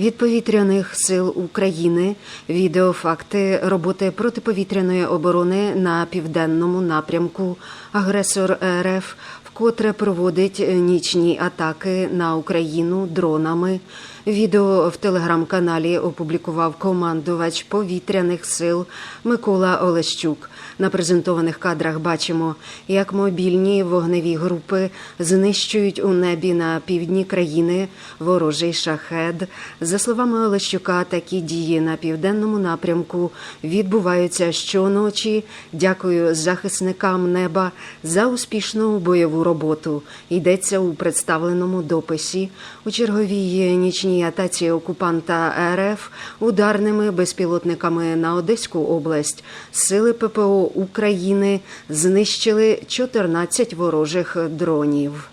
від повітряних сил України відеофакти роботи протиповітряної оборони на південному напрямку. Агресор РФ вкотре проводить нічні атаки на Україну дронами. Відео в телеграм-каналі опублікував командувач повітряних сил Микола Олещук. На презентованих кадрах бачимо, як мобільні вогневі групи знищують у небі на півдні країни ворожий шахед. За словами Олещука, такі дії на південному напрямку відбуваються щоночі. Дякую захисникам неба за успішну бойову роботу. Йдеться у представленому дописі у черговій нічній атаці окупанта РФ ударними безпілотниками на Одеську область. Сили ППО України знищили 14 ворожих дронів.